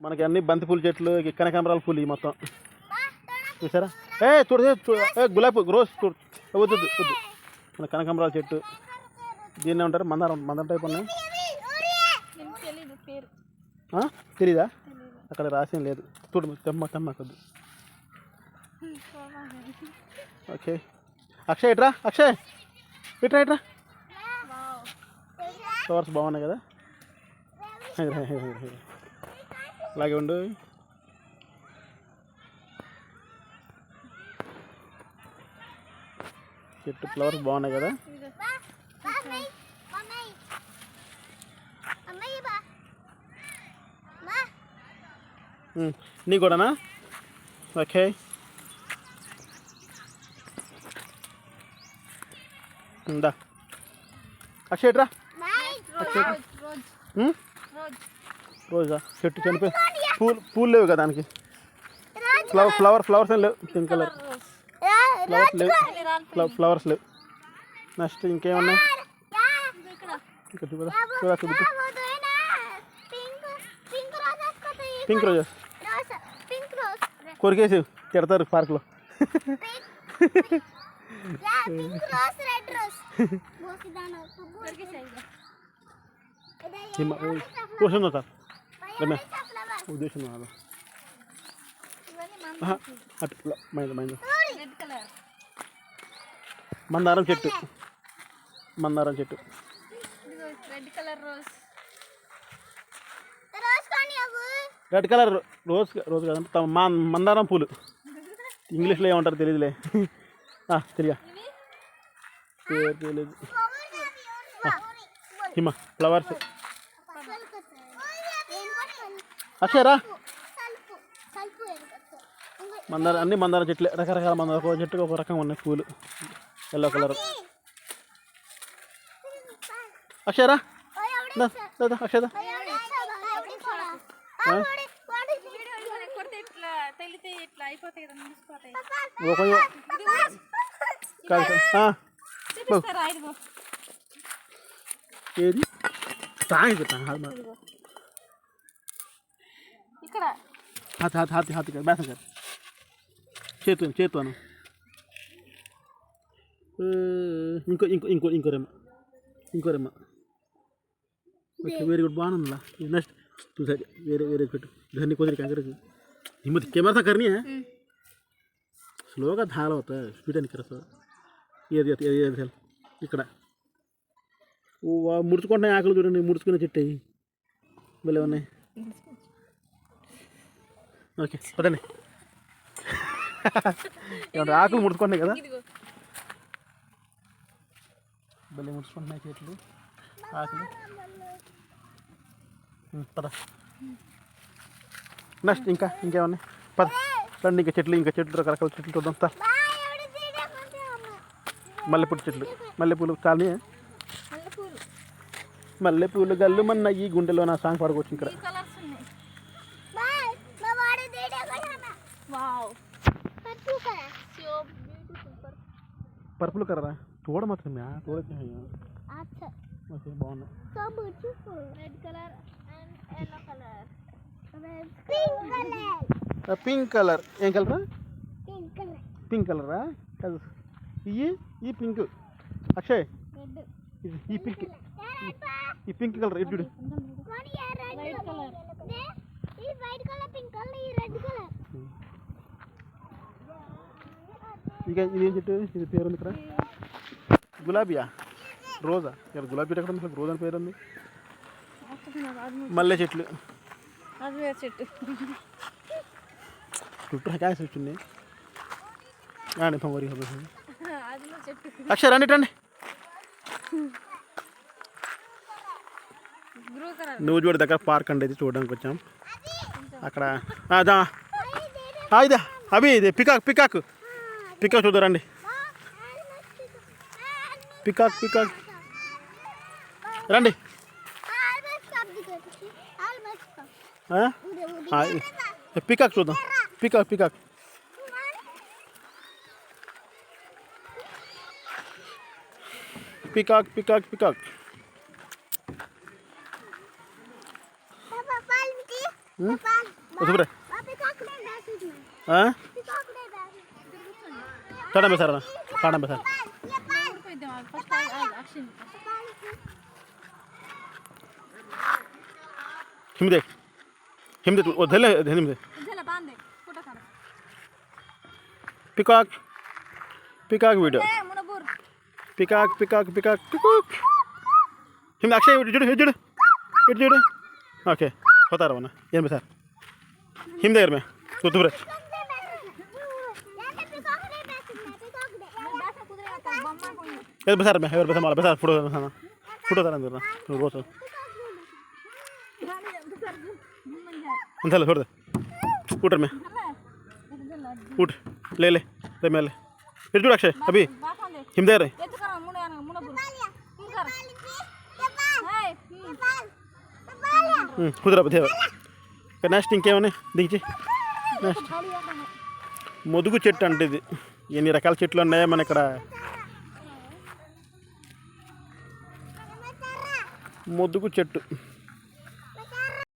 మనకి అన్ని బంతిపూల చెట్లు ఈ కనకాంబరాల పూలు మొత్తం చూసారా? ఏ చూడు గులాబీ రోజ్ చూడు. వద్దు వద్దు మన కనకాంబరాల చెట్టు. దీన్ని ఉంటారు మందారం మందారం టైప్ ఉన్నాయి నేను తెలీదు? అక్కడ రాసేం లేదు. చూడు తెమ్మ తెమ్మ కొద్దు. ఓకే. అక్షయ్ ఇట్రా అక్షయ్. ఇట్రా ఇట్రా ఫ్లవర్స్ బాగున్నాయి కదా? అలాగే ఉండు. చెట్టు ఫ్లవర్స్ బాగున్నాయి కదా? నీ కూడానా? ఓకే. ఉందా. అక్షయ్ ఉమ్, రోజ్ రోజా చెట్టు చనిపోయి పూలు పూలు లేవు కదా దానికి? ఫ్లవర్ ఫ్లవర్ ఫ్లవర్స్ ఏం లేవు పింక్ కలర్ ఫ్లవర్స్ లేవు. మళ్ళీ రాలి ఫ్లవ- ఫ్లవర్స్ లేవు. నెక్స్ట్ ఇంకేమన్నాయి ఇక్కడ చూడా పింక్ రోజ్ కొరికేసి తిడతారు పార్క్లో. పింక్ రమ్య ఫ్లవర్ ఉద్దేశం కాదు ఇవన్నీ ఆహా, అట్లా మైండ్ మైండ్ రెడ్ కలర్ మందారం చెట్టు మందారం చెట్టు రెడ్ కలర్ రోజ్ రోజ్ కానీ అవు రెడ్ కలర్ రోజ్ రోజ్ కదంటే తమ మా మందారం పూలు ఇంగ్లీష్లో ఏమంటారు తెలియదులే ఆ, తెలియ పేరు తెలియదు హిమ ఫ్లవర్స్ అక్షయరా? మందార అన్ని మందార చెట్లే రకరకాల మందార ఒక చెట్టుకు ఒక రకం ఉన్నాయి పూలు. Yellow colour అక్షయరా? దా, దా, దా, అక్షయదా ఇక్కడ హాతి హాతి హాతి హాతి కాదు బేసం కాదు చేతు చేతును ఇంకో ఇంకో ఇంకో ఇంకో రెమ్మ ఇంకో రెమ్మ ఓకే వెరీ గుడ్ బాగుందిలా నెక్స్ట్ చూసా వేరే వేరే పెట్టు దాన్ని కొద్దిగా కంకరకి हिम्मत कैमरा से करनी है స్లోగా ధార అవుతా స్పీడ్ అని కరసా ఏది ఏది ఏది ఏది ఇక్కడ ఓ వా ముడుచుకుంటున్నాయి ఆకులు చూడండి ముడుచుకునే చెట్టు అయ్యి భలే ఉన్నాయి ఓకే పదండి. ఏమంటే ఆకులు ముడుచుకుంటున్నాయి కదా? భలే ముడుచుకుంటున్నాయి చెట్లు ఆకులు. పద. నెక్స్ట్ ఇంకా ఇంకేమన్నాయి? పద. రండి ఇంకా చెట్లు ఇంకా చెట్లు రకరకాల చెట్లు చూద్దాం. తా. మల్లెపూల చెట్లు. మల్లెపూలు చాలని మల్లెపూలు. మల్లెపూలు గల్లు మన్న ఈ గుండెలో నా సాంగ్ పాడుకోవచ్చు ఇక్కడ. పర్పుల్ కలరా చూడ మాత్రమే చూడచ్చు బాగున్నాయి పింక్ కలర్ ఏం కలరా పింక్ కలరా కాదు. ఇవి ఈ పింక్ అక్షయ్. ఈ పింక్ ఈ పింక్ కలర్ ఎడ్డు ఇక ఇది ఏం చెట్టు? ఇది పేరు ఉంది ఇక్కడ. గులాబీయా? రోజా? ఇక్కడ గులాబీ ఎక్కడ ఉంది? రోజా అని పేరు ఉంది మల్లె చెట్లు. చెట్టు. చుట్టూ హకాయస్ వచ్చింది రాండి పొంగరి రండి. నువ్వు చూడు దగ్గర పార్క్ అండి ఇది చూడడానికి వచ్చాం అక్కడ ఆ, దా ఆ, ఇదే అవి ఇది పికాక్ పికాక్ పికాక్ చూద్దాం రండి పికాక్ పికాక్ రండి almost come the almost come ఆ? ఆ, ఈ- పికాక్ చూద్దాం peacock peacock peacock peacock peacock उस ठाणे बसार ठाणे हिम देख हिम दे दे पिकाक पिकाक वीडियो पिकाक पिकाक पिकाक पिकाक हिम अक्षय जुड़ जुड़ ओके okay. ಹೋತಾರವನ ಏನು ಬಿ ಸರ್? ಹಿಂದೆ ಇರ್ಮೆ ಕೂತ್ಬ್ರೆ ಎದು ಬಸಾರ ಮೇ ಎವರು ಬಸ ಮಾಡ ಬಸಾರ ಫುಟೋ ಸನ ಫುಟೋ ತರ ಅಂದ್ರೆ ನೀವು ರೋಸು ಅಂತಲ್ಲ ಹೊಡೆದ. ಊಟ್ರ ಮೇ ಊಟ. ಲೇ ಲೇ ಲೇ. ಮೇಲೆ ಹಿಡ್ದು ಅಕ್ಷಯ್, ಅಭಿ. ಹಿಂದೆ ರೀ पाल కుదరా నెక్స్ట్ ఇంకేమని దిగి నెక్స్ట్ ముదుగు చెట్టు అంటే ఇది ఎన్ని రకాల చెట్లు ఉన్నాయో మన ఇక్కడ ముదుగు చెట్టు